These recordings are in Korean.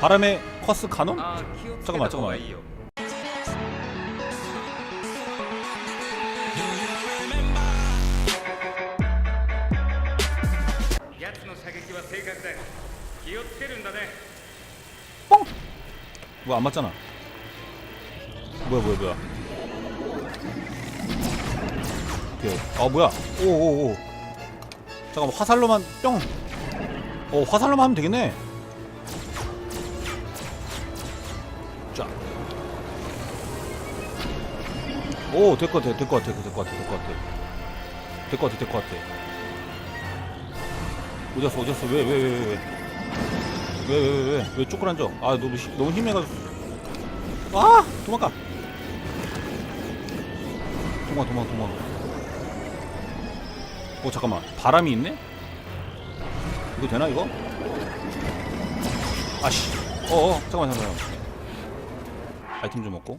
바람의 커스 카논? 잠깐만 잠깐만. 뻥! 뭐야 안 맞잖아. 뭐야 뭐야 뭐야. 오케이. 아 뭐야. 오오오. 잠깐만 화살로만 뿅어 화살로만 하면 되겠네. 자 오 될 것 같아 될 것 같아 될 것 같아 될 것 같아. 될 것 같아 될 것 같아. 어디 갔어 어디 갔어. 왜 왜 왜 왜 왜? 왜 왜 왜왜? 쪼그란져 아 너무 힘- 너무 힘해가지고. 아! 도망가! 도망 도망 도망 어 잠깐만. 바람이 있네? 이거 되나 이거? 아씨. 어어. 잠깐만 잠깐만 아이템 좀 먹고.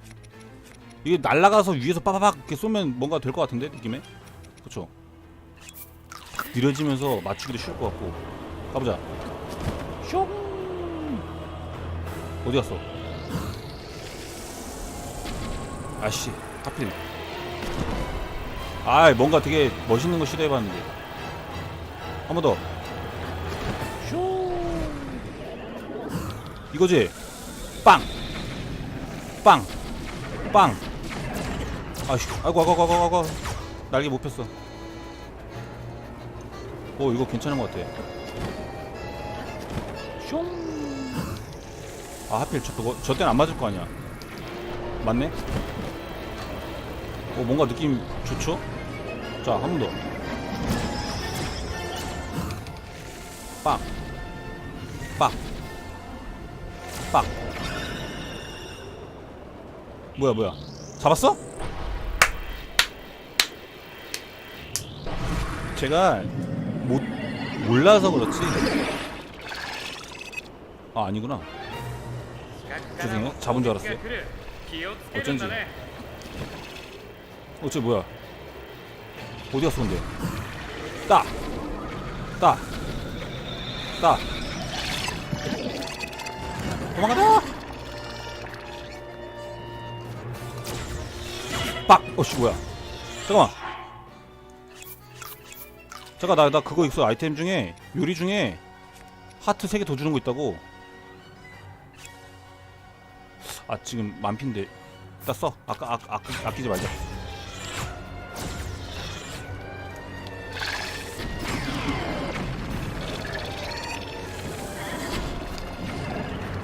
이게 날아가서 위에서 빠바박 이렇게 쏘면 뭔가 될 것 같은데 느낌에? 그쵸? 느려지면서 맞추기도 쉬울 것 같고. 가보자. 슝! 어디 갔어? 아씨 하필 아 뭔가 되게 멋있는 거 시도해봤는데. 한 번 더. 슈 이거지? 빵! 빵! 빵! 아씨 아이고 아이고 아이고 아이고 날개 못 폈어 오 이거 괜찮은 것 같아 슝! 아 하필 저, 저, 저 때는 안 맞을 거 아니야 맞네? 어 뭔가 느낌 좋죠? 자 한 번 더. 빵. 빵. 빵. 뭐야 뭐야 잡았어? 제가 못 몰라서 그렇지 아 아니구나 죄송해요 잡은 줄 알았어요 어쩐지 어째 뭐야 어디 갔어 근데 따! 따! 따! 도망가자! 빡! 어씨 뭐야? 잠깐만. 잠깐 나, 나 그거 있어 아이템 중에 요리 중에 하트 3개 더 주는 거 있다고 아 지금 만피인데 일단 써 아까 아, 아, 아끼지 말자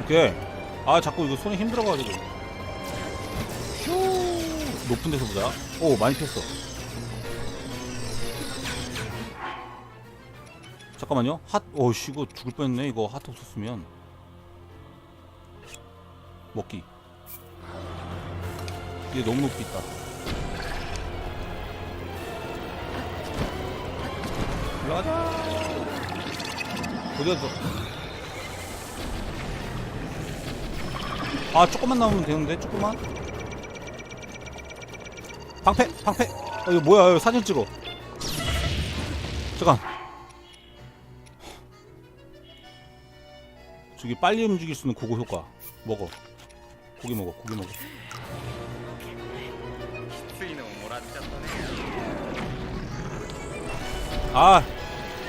오케이. 아 자꾸 이거 손에 힘들어가지고. 슈. 높은 데서 보자. 오 많이 폈어. 잠깐만요. 핫. 오씨 이거 죽을 뻔했네. 이거 핫 없었으면. 먹기. 이게 너무 높이 있다. 올라가자. 어디 갔어? 아 조금만 나오면 되는데 조금만 방패 방패 어, 이거 뭐야 이거 사진 찍어 잠깐 저기 빨리 움직일 수 있는 고고 효과 먹어 고기 먹어 고기 먹어 きついのをもらっちゃったね 아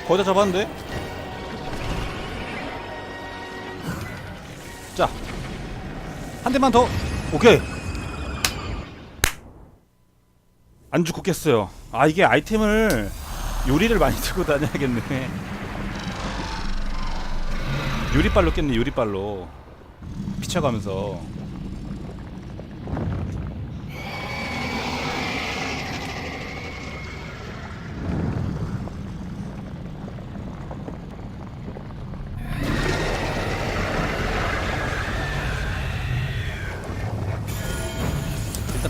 거의 다 잡았는데 자 한 대만 더 오케이 안 죽고 깼어요. 아 이게 아이템을 요리를 많이 들고 다녀야겠네. 요리빨로 깼네 요리빨로. 피쳐가면서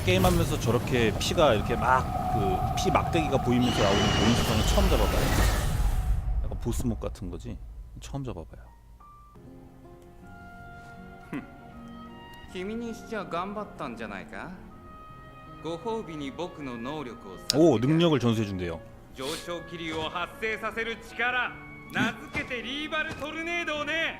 게임하면서 저렇게 피가 이렇게 막 그 피 막대기가 보이면서 나오는 몬스터는 처음 잡아봐요. 약간 보스목 같은 거지. 처음 잡아봐요. 君にしちゃ頑張ったんじゃないかご褒美に僕の能力を 오 授けて 능력을 전수해 준대요. 上昇気流を発生させる力名付けてリーバルトルネードをね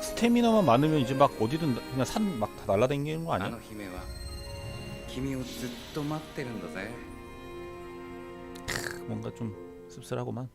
막 스태미나만 많으면 이제 막 어디든 나- 그냥 산 막 다 날아다니는 거 あ 아니야? の姫は君をずっと待ってるんだぜ 뭔가 좀 씁쓸하구만.